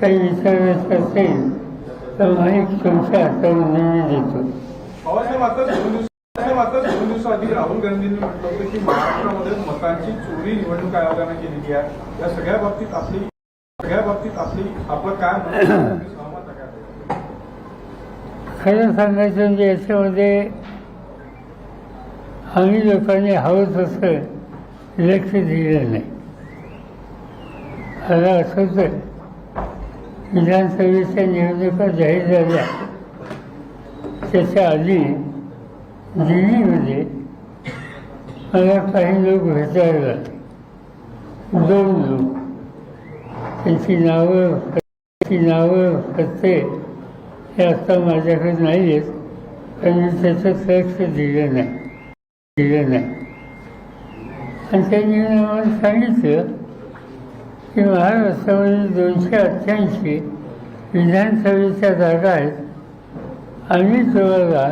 काही विचारायचं असेल तर माईक तुमच्या हातावर नेहमी देतो दोन दिवसाआधी राहुल गांधींनी म्हटलं होतं की महाराष्ट्रामध्ये मतांची चोरी निवडणूक आयोगाने केलेली आहे या सगळ्या बाबतीत आपली सगळ्या बाबतीत आपली आपण काय खरं सांगायचं म्हणजे याच्यामध्ये आम्ही लोकांनी हवं तसं लक्ष दिलं नाही. असं होतं विधानसभेच्या निवडणुका जाहीर झाल्या. त्याच्या आधी दिल्लीमध्ये मला काही लोक भेटायला दोन लोक. त्यांची नावं त्यांची नावं पत्ते हे आता माझ्याकडे नाही आहेत पण मी त्याचं लक्ष दिलं नाही. दिलं नाही. आणि त्यांनी मला सांगितलं की महाराष्ट्रामध्ये दोनशे अठ्ठ्याऐंशी विधानसभेच्या जागा आहेत. आम्ही तुम्हाला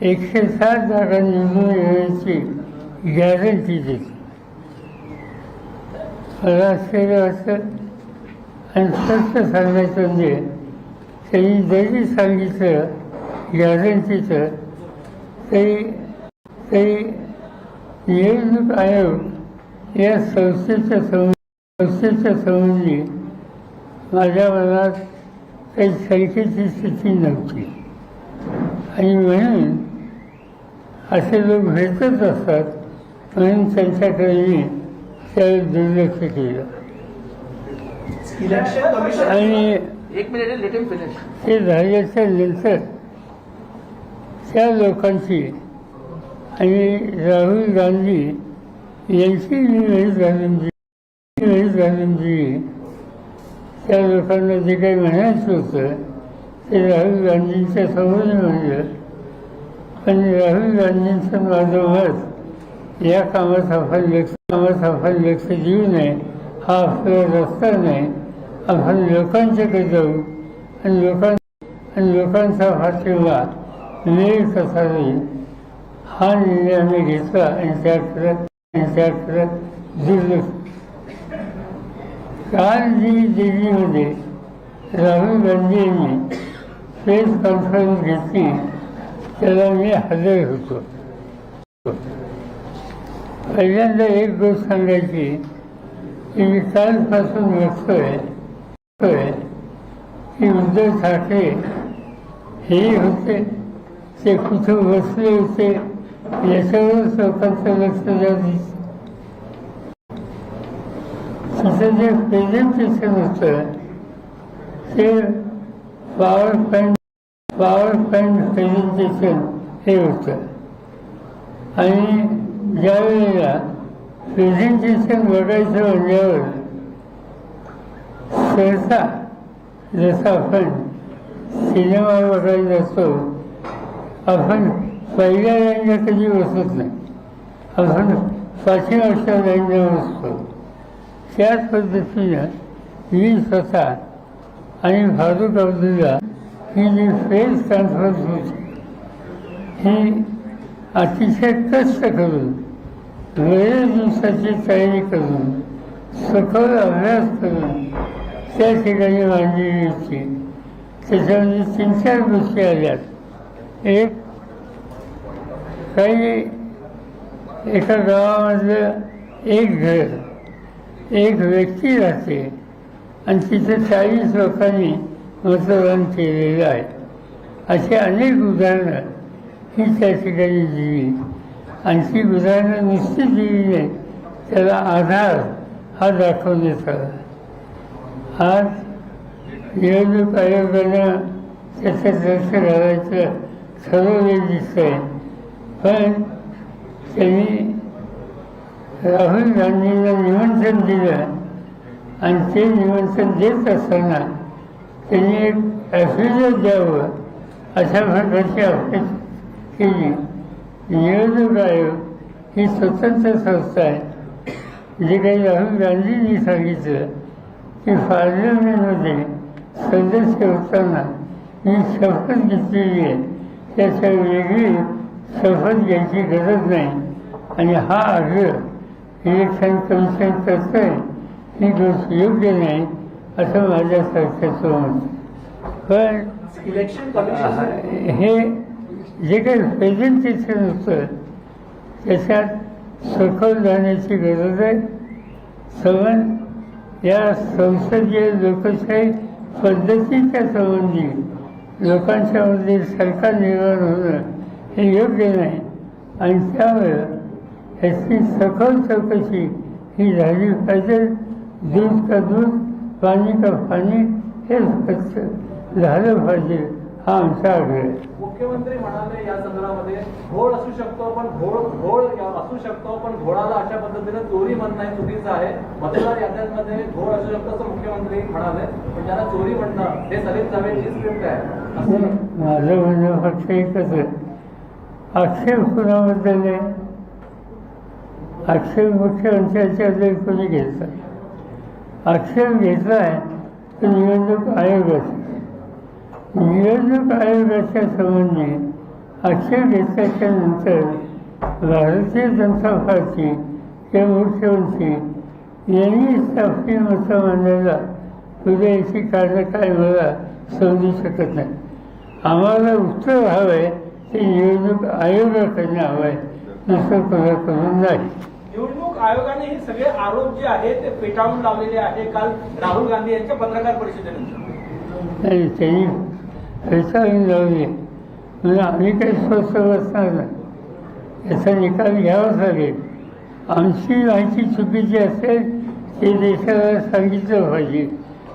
एकशे सात जागा निवडून येण्याची गॅरंटी देतो. मला आश्चर्य वाटतं आणि स्पष्ट सांगायचं म्हणजे त्यांनी जरी सांगितलं गॅरंटीचं तरी तरी निवडणूक आयोग या संस्थेच्या सं संस्थेच्या संबंधी माझ्या मनात काही शंकेची स्थिती नव्हती. आणि म्हणून असे लोक भेटत असतात म्हणून त्यांच्याकडे मी त्यावेळी दुर्लक्ष केलं. आणि एक मिनिट लेट हिम फिनिश ते झाल्याच्यानंतर त्या लोकांची आणि राहुल गांधी यांची मी वेळीच घालून त्या लोकांना जे काही म्हणायचं होतं ते राहुल गांधींच्या समोर म्हणलं पण राहुल गांधींचं माझं मत या कामात आपण लक्ष कामात आपण लक्ष देऊ नये हा आपला रस्ता नाही आपण लोकांच्याकडे जाऊ आणि लोकां आणि लोकांचा पाठिंबा मिळेल कसा होईल हा निर्णय आम्ही घेतला आणि त्याकडे आणि त्याकडे दुर्लक्ष काल जी दिल्लीमध्ये राहुल गांधी यांनी प्रेस कॉन्फरन्स घेतली. त्याला मी हजर होतो. पहिल्यांदा एक गोष्ट सांगायची की मी कालपासून बघतोय बघतोय की उद्धव ठाकरे हे होते ते कुठं बसले होते याच्यावरच लोकांचं लक्ष द्यावं तिथं जे प्रेझेंटेशन होतं ते PowerPoint PowerPoint presentation हे होतं आणि ज्या वेळेला प्रेझेंटेशन बघायचं म्हणल्यावर सहसा जसं आपण सिनेमा बघायला जातो आपण पहिल्या लाईनला कधी बसत नाही आपण पाठीमागच्या लाईनला बसतो त्याच पद्धतीनं मी स्वतः आणि फारुख अब्दुल्ला ही जी प्रेस ट्रान्सफर होती ही अतिशय कष्ट करून वेळ दिवसाची तयारी करून सखोल अभ्यास करून त्या ठिकाणी मांडलेली होती. त्याच्यामध्ये तीन चार गोष्टी आल्यात. एक काही एका गावामधलं एक घर एक व्यक्ती राहते आणि तिथे चाळीस लोकांनी मतदान केलेलं आहे. अशी अनेक उदाहरणं ही त्या ठिकाणी दिली. आणि ती उदाहरणं नुसती दिली नाही त्याला आधार हा दाखवण्यात आला. आज निवडणूक आयोगानं त्याच्यात लक्ष घालायचं ठरवलं दिसतंय. पण त्यांनी राहुल गांधींना निमंत्रण दिलं आणि ते निमंत्रण देत असताना त्यांनी एक ॲफिडेविट द्यावं अशा प्रकारची अपेक्षा केली. निवडणूक आयोग ही स्वतंत्र संस्था आहे. जे काही राहुल गांधींनी सांगितलं की पार्लमेंटमध्ये सदस्य होताना मी शपथ घेतलेली आहे. त्याच्या वेगळी शपथ घ्यायची गरज नाही. आणि हा आग्रह इलेक्शन कमिशन करतं आहे. ही गोष्ट योग्य नाही असं माझ्यासारख्याचं मत पण हे जे काही प्रेझेंटेशन होतं त्याच्यात सखोल जाण्याची गरज आहे. सवन या संसदीय लोकशाही पद्धतीच्या संबंधी लोकांच्यामध्ये सरकार निर्माण होणं हे योग्य नाही. आणि त्यामुळं ह्याची सखोल चौकशी ही झाली पाहिजे. दूध का दूध पाणी का पाणी हे स्वच्छ झालं पाहिजे हा आमचा आग्रह. आहे मुख्यमंत्री म्हणाले या संदर्भामध्ये घोळ असू शकतो पण घोळ घोळ असू शकतो पण घोळाला अशा पद्धतीने चोरी म्हणणं हे चुकीचं आहे. मतदार याद्यांमध्ये घोळ असू शकतो असं मुख्यमंत्री म्हणाले पण त्याला चोरी म्हणणं हे सलीम जावेदची स्क्रिप्ट आहे. असं माझं म्हणणं फक्त एकच आहे. आक्षेप कुणाबद्दल आहे आक्षेप जर कोणी घेतला आक्षेप घेतला आहे तर निवडणूक आयोगाचा निवडणूक आयोगाच्या संबंधी आक्षेप घेतल्याच्या नंतर भारतीय जनता पार्टी किंवा मुख्यमंत्री यांनी आपली मतं मांडायला तुझ्या याची कारणं काय मला समजू शकत नाही. आम्हाला उत्तर हवं आहे ते निवडणूक आयोगाकडनं हवं आहे दुसरं कोणाकडून नाही. निवडणूक आयोगाने हे सगळे आरोप जे आहे ते फेटाळून लावलेले आहे काल राहुल गांधी यांच्या पत्रकार परिषदेनंतर. नाही त्यांनी फेटाळून लावले. म्हणजे आम्ही काही स्वस्त बसणार नाही. याचा निकाल घ्यावाच लागेल. आमची माहिती चुकीची असेल ते देशाला सांगितलं पाहिजे.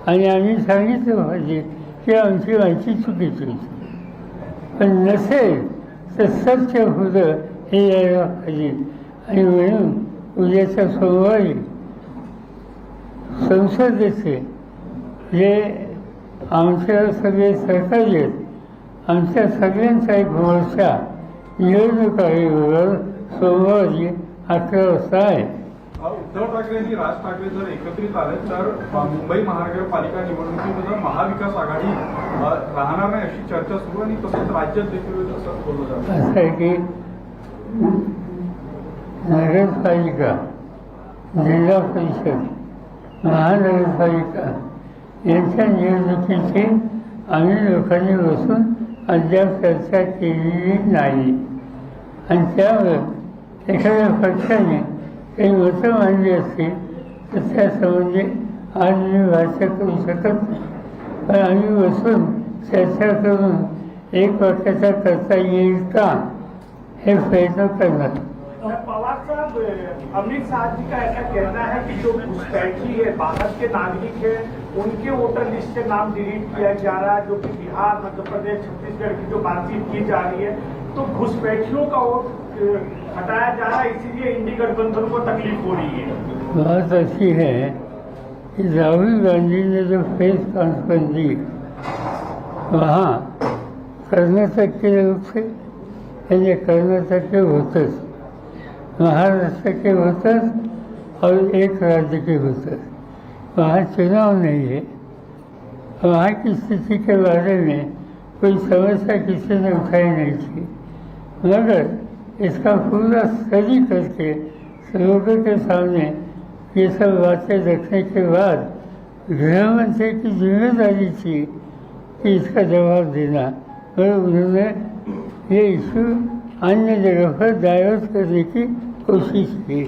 आणि आम्ही सांगितलं पाहिजे की आमची माहिती चुकीची होती पण नसेल तर सत्य होतं हे यायला पाहिजे. आणि म्हणून उद्याच्या सोमवारी संसदेचे जे आमच्या सगळे सहकारी आहेत आमच्या सगळ्यांचा एक मोर्चा निवडणूक आयोगावर सोमवारी अकरा वाजता आहे उद्धव ठाकरे आणि राज ठाकरे जर एकत्रित आले तर मुंबई महानगरपालिका निवडणुकीमध्ये महाविकास आघाडी राहणार नाही अशी चर्चा सुरू आणि तसंच राज्यात देखील असं बोललं जातं असं आहे की नगरपालिका जिल्हा परिषद महानगरपालिका यांच्या निवडणुकीची आम्ही लोकांनी बसून अद्याप चर्चा केलेली नाही. आणि त्यावर एखाद्या पक्षाने काही मतं मांडली असतील तर त्यासंबंधी आज मी भाष्य करू शकत नाही. पण आम्ही बसून चर्चा करून एक वाक्याचा करता येईल का हे प्रयत्न करणार. अमित शाह जी का ऐसा कहना है कि जो घुसपैठी है भारत के नागरिक है उनके वोटर लिस्ट से नाम डिलीट किया जा रहा है जो कि बिहार मध्य प्रदेश छत्तीसगढ़ की जो बातचीत की जा रही है। तो घुसपैठियों का वोट हटाया जा रहा है इसीलिए इंडी गठबंधन को तकलीफ हो रही है। बात ऐसी है कि राहुल गांधी ने जो प्रेस कॉन्फ्रेंस दी वहाँ कर्नाटक के लोग थे यानी कर्नाटक के वोटर्स महाराष्ट्र के वोटर्स और एक राज्य के वोटर्स वहाँ चुनाव नहीं है. वहाँ की स्थिति के बारे में कोई समस्या किसी ने उठाई नहीं थी. मगर इसका पूरा स्टडी करके लोगों के सामने ये सब बातें रखने के बाद गृहमंत्री की जिम्मेदारी थी कि इसका जवाब देना और उन्होंने ये इशू अन्य जगह पर डायवर्ट करने की कोशिश की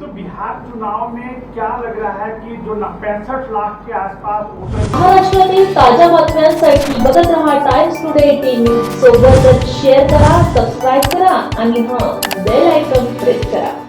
तो बिहार चुनाव में क्या लग रहा है कि जो पैंसठ लाख के आसपास महाराष्ट्र महाराष्ट्रातील ताज्या बातम्यांसाठी बघत रहा टाइम्स टुडे टीव्ही सोबतच शेअर करा सब्सक्राइब करा आणि हाँ बेल आयकॉन प्रेस करा।